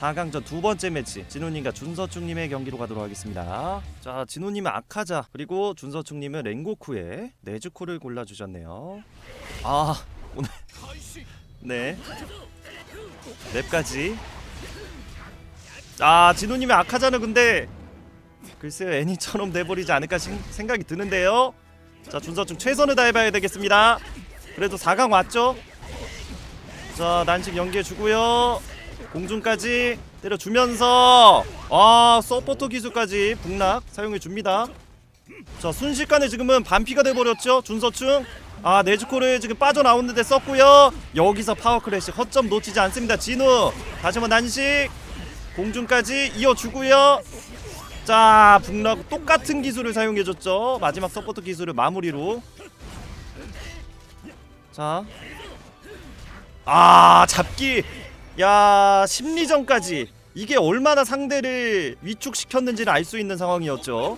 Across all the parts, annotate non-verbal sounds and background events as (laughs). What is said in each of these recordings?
4강전 두 번째 매치 진호님과 준서충님의 경기로 가도록 하겠습니다. 자 진호님은 아카자 그리고 준서충님은 랭고쿠의 네즈코를 골라주셨네요. 아 오늘 (laughs) 네 랩까지 아 진호님의 아카자는 근데 글쎄요 애니처럼 돼버리지 않을까 생- 생각이 드는데요. 자 준서충 최선을 다해봐야 되겠습니다. 그래도 4강 왔죠? 자 난식 연계해주고요 공중까지 때려주면서 아 서포터 기술까지 북락 사용해줍니다. 자 순식간에 지금은 반피가 돼버렸죠 준서충. 아 네즈코를 지금 빠져나오는데 썼고요. 여기서 파워크래시 허점 놓치지 않습니다 진우. 다시 한번 난식. 공중까지 이어주고요. 자 북락 똑같은 기술을 사용해줬죠. 마지막 서포터 기술을 마무리로. 자. 아 잡기 야 심리전까지. 이게 얼마나 상대를 위축시켰는지를 알 수 있는 상황이었죠.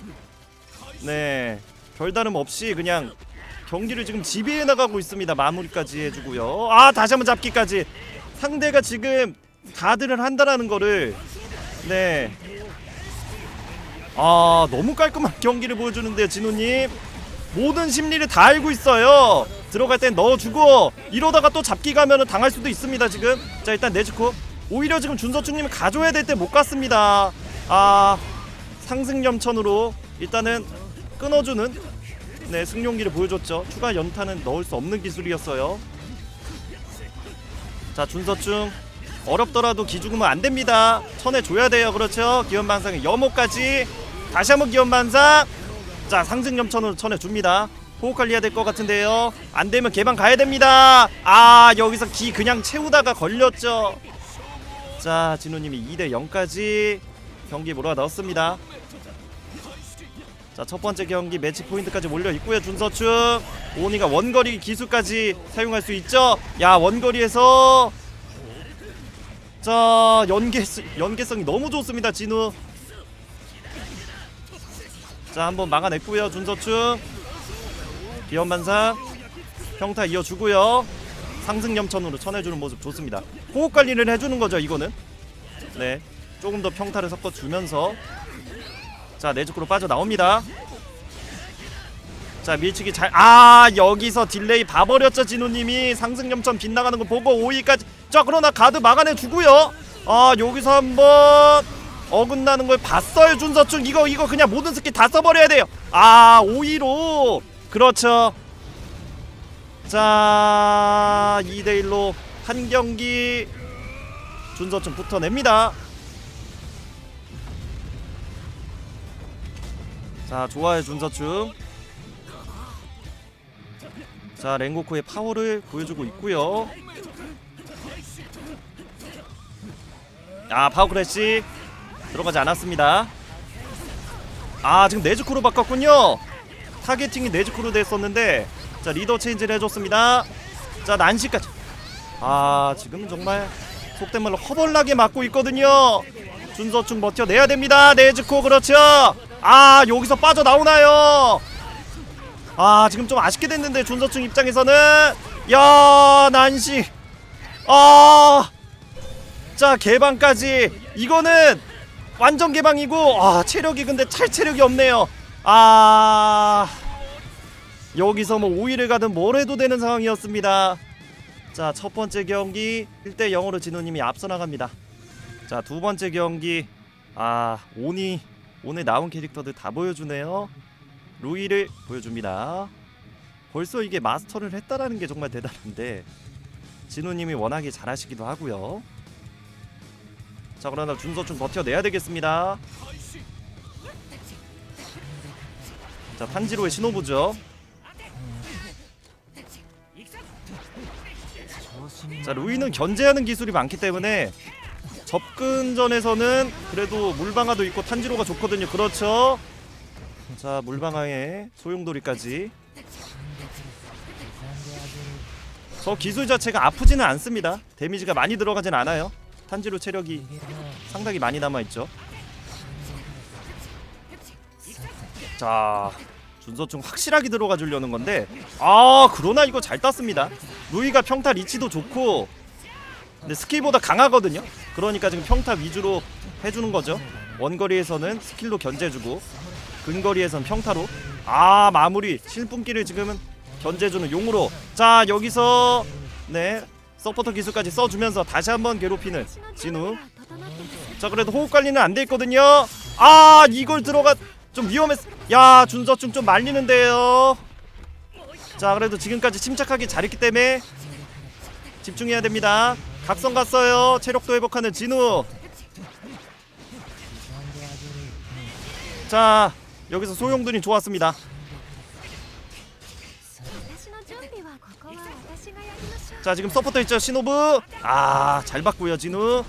네 별다름 없이 그냥 경기를 지금 지배해 나가고 있습니다. 마무리까지 해주고요. 아 다시 한번 잡기까지. 상대가 지금 가드를 한다라는 거를 네 아 너무 깔끔한 경기를 보여주는데요 진호님. 모든 심리를 다 알고 있어요. 들어갈 땐 넣어주고 이러다가 또 잡기 가면은 당할 수도 있습니다. 지금 자 일단 내주고 오히려 지금 준서충님이 가져야 될 때 못 갔습니다. 아 상승 염천으로 일단은 끊어주는 네 승용기를 보여줬죠. 추가 연타는 넣을 수 없는 기술이었어요. 자 준서충 어렵더라도 기죽으면 안 됩니다. 쳐내줘야 돼요. 그렇죠. 기원반상의 염호까지 다시 한번 기원반상 자 상승 염천으로 쳐내줍니다 호흡 관리해야 될 것 같은데요. 안 되면 개방 가야 됩니다. 아 여기서 기 그냥 채우다가 걸렸죠. 자 진우님이 2대 0까지 경기 몰아 넣었습니다. 자 첫 번째 경기 매치 포인트까지 몰려 있고요 준서충 오니가 원거리 기술까지 사용할 수 있죠? 야 원거리에서 자 연계 연계성이 너무 좋습니다 진우. 자 한번 막아냈고요 준서충 기현반사. 평타 이어주고요. 상승 염천으로 쳐내주는 모습 좋습니다. 호흡 관리를 해주는 거죠 이거는. 네. 조금 더 평타를 섞어주면서. 자 내주크로 빠져나옵니다. 자 밀치기 잘 아 여기서 딜레이 봐버렸죠 진우님이. 상승 염천 빗나가는 거 보고 5위까지. 자 그러나 가드 막아내 주고요. 아 여기서 한번 어긋나는 걸 봤어요 준서충. 이거 이거 그냥 모든 스킬 다 써버려야 돼요. 아 5위로 그렇죠 자 2대 1로 한 경기 준서충 붙어냅니다 자 좋아요 준서충 자 랭고코의 파워를 보여주고 있고요 아 파워 크래시 들어가지 않았습니다. 아 지금 네즈코로 바꿨군요. 타겟팅이 네즈코로 됐었는데 자 리더 체인지를 해줬습니다. 자 난시까지. 아 지금 정말 속된 말로 허벌나게 맞고 있거든요. 준서충 버텨내야 됩니다. 네즈코 그렇죠. 아 여기서 빠져나오나요? 아 지금 좀 아쉽게 됐는데 준서충 입장에서는 야 난시 아. 자 개방까지 이거는 완전 개방이고 아 체력이 근데 찰 체력이 없네요 아 여기서 뭐 5위를 가든 뭘 해도 되는 상황이었습니다. 자 첫 번째 경기 1대 0으로 진호님이 앞서 나갑니다. 자 두 번째 경기. 아 오니 오늘 나온 캐릭터들 다 보여주네요. 루이를 보여줍니다. 벌써 이게 마스터를 했다라는 게 정말 대단한데 진호님이 워낙에 잘하시기도 하고요. 자 그러나 준서충 버텨내야 되겠습니다 자 탄지로의 신호부죠. 자 루이는 견제하는 기술이 많기 때문에 접근전에서는 그래도 물방아도 있고 탄지로가 좋거든요. 그렇죠? 자 물방아에 소용돌이까지. 저 기술 자체가 아프지는 않습니다. 데미지가 많이 들어가진 않아요. 탄지로 체력이 상당히 많이 남아있죠. 자 준서충 확실하게 들어가 주려는 건데 아 그러나 이거 잘 땄습니다. 루이가 평타 리치도 좋고 근데 스킬보다 강하거든요. 그러니까 지금 평타 위주로 해주는 거죠. 원거리에서는 스킬로 견제해주고 근거리에선 평타로. 아 마무리. 실분기를 지금은 견제해주는 용으로. 자 여기서 네 서포터 기술까지 써주면서 다시 한번 괴롭히는 진우. 자 그래도 호흡 관리는 안 돼 있거든요. 아 이걸 들어가 좀 위험했... 야 준서충 좀 말리는데요. 자 그래도 지금까지 침착하게 잘했기 때문에 집중해야 됩니다. 각성 갔어요. 체력도 회복하는 진우. 자 여기서 소용돈이 좋았습니다. 자 지금 서포터 있죠 신호브 아 잘 봤고요 진우.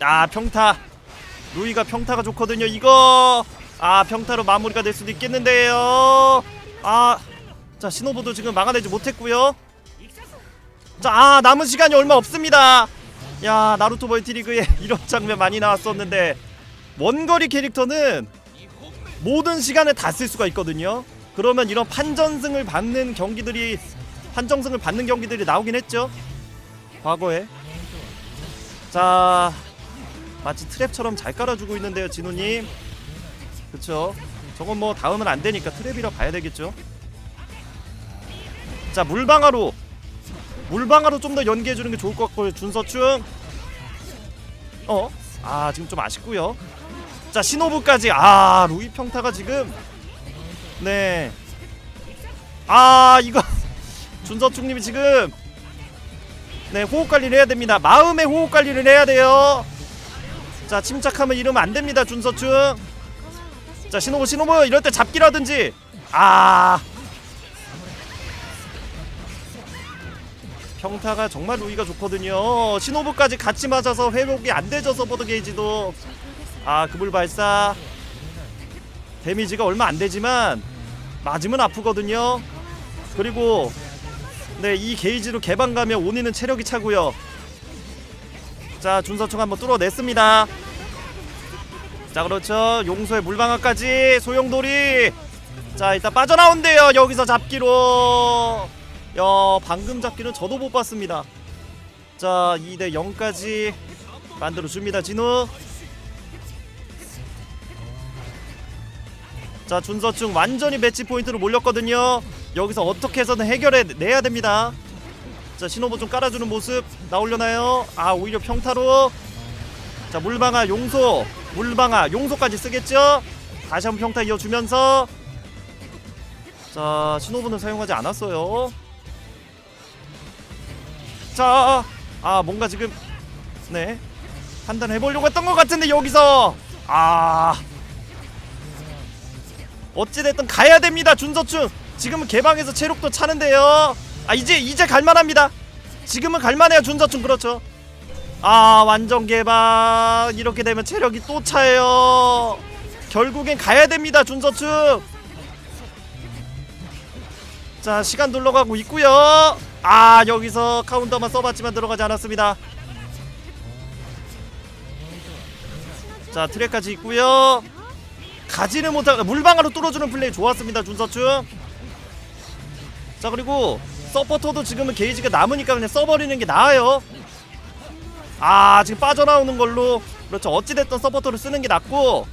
아 평타. 루이가 평타가 좋거든요 이거. 아 평타로 마무리가 될 수도 있겠는데요. 아자 신호부도 지금 막아내지 못했고요. 자아 남은 시간이 얼마 없습니다. 야 나루토 멀티리그에 (laughs) 이런 장면 많이 나왔었는데 원거리 캐릭터는 모든 시간을 다 쓸 수가 있거든요. 그러면 이런 판전승을 받는 경기들이 판정승을 받는 경기들이 나오긴 했죠. 과거에. 자, 마치 트랩처럼 잘 깔아주고 있는데요, 진우님. 그쵸? 저건 뭐 다음은 안 되니까 트랩이라 봐야 되겠죠. 자, 물방아로. 물방아로 좀 더 연기해주는 게 좋을 것 같고요, 준서충. 어? 아, 지금 좀 아쉽고요. 자, 신호부까지. 아, 루이 평타가 지금. 네. 아, 이거. (laughs) 준서충님이 지금 네 호흡 관리를 해야 됩니다. 마음의 호흡 관리를 해야 돼요. 자 침착하면 잃으면 안 됩니다 준서충 자 신호보 신호보 이럴 때 잡기라든지. 아. 평타가 정말 루이가 좋거든요. 신호보까지 같이 맞아서 회복이 안 되져서 보드 게이지도. 아 그불 발사. 데미지가 얼마 안 되지만 맞으면 아프거든요. 그리고 네 이 게이지로 개방 가면 온이는 체력이 차고요. 자 준서충 한번 뚫어냈습니다. 자 그렇죠. 용서의 물방아까지 소용돌이. 자 일단 빠져나온대요 여기서 잡기로. 야 방금 잡기는 저도 못 봤습니다. 자 2대 0까지 만들어줍니다 진우. 자 준서충 완전히 매치 포인트로 몰렸거든요. 여기서 어떻게 해서든 해결해 내야 됩니다. 자 신호부 좀 깔아주는 모습 나오려나요? 아 오히려 평타로. 자 물방아 용소 물방아 용소까지 쓰겠죠? 다시 한번 평타 이어주면서. 자 신호부는 사용하지 않았어요. 자 아 뭔가 지금 네 판단해 보려고 했던 것 같은데 여기서. 아. 어찌됐든 가야 됩니다 준서충 지금은 개방해서 체력도 차는데요. 아 이제 이제 갈만합니다. 지금은 갈만해요 준서충 그렇죠 아 완전 개방. 이렇게 되면 체력이 또 차요. 결국엔 가야 됩니다 준서충 자 시간 둘러가고 있고요. 아 여기서 카운터만 써봤지만 들어가지 않았습니다. 자 트랙까지 있고요. 가지를 못하 물방아로 뚫어주는 플레이 좋았습니다 준서충 자 그리고 서포터도 지금은 게이지가 남으니까 그냥 써버리는 게 나아요 아 지금 빠져나오는 걸로. 그렇죠. 어찌됐든 서포터를 쓰는 게 낫고.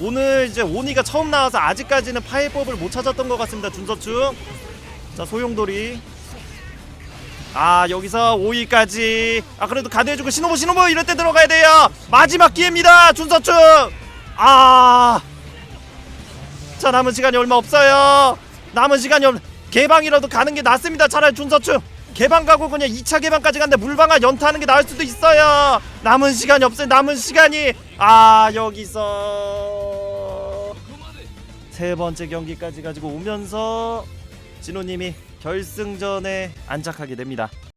오늘 이제 오니가 처음 나와서 아직까지는 파해법을 못 찾았던 것 같습니다 준서충 자 소용돌이. 아 여기서 5위까지. 아 그래도 가드해주고 신호부 신호부! 이럴 때 들어가야 돼요! 마지막 기회입니다 준서충 아자 남은 시간이 얼마 없어요. 남은 시간이 얼 개방이라도 가는 게 낫습니다. 차라리 준서충 개방 가고 그냥 2차 개방까지 간데 물방아 연타하는 게 나을 수도 있어요. 남은 시간이 없어요. 남은 시간이. 아 여기서 세 번째 경기까지 가지고 오면서 진호님이 결승전에 안착하게 됩니다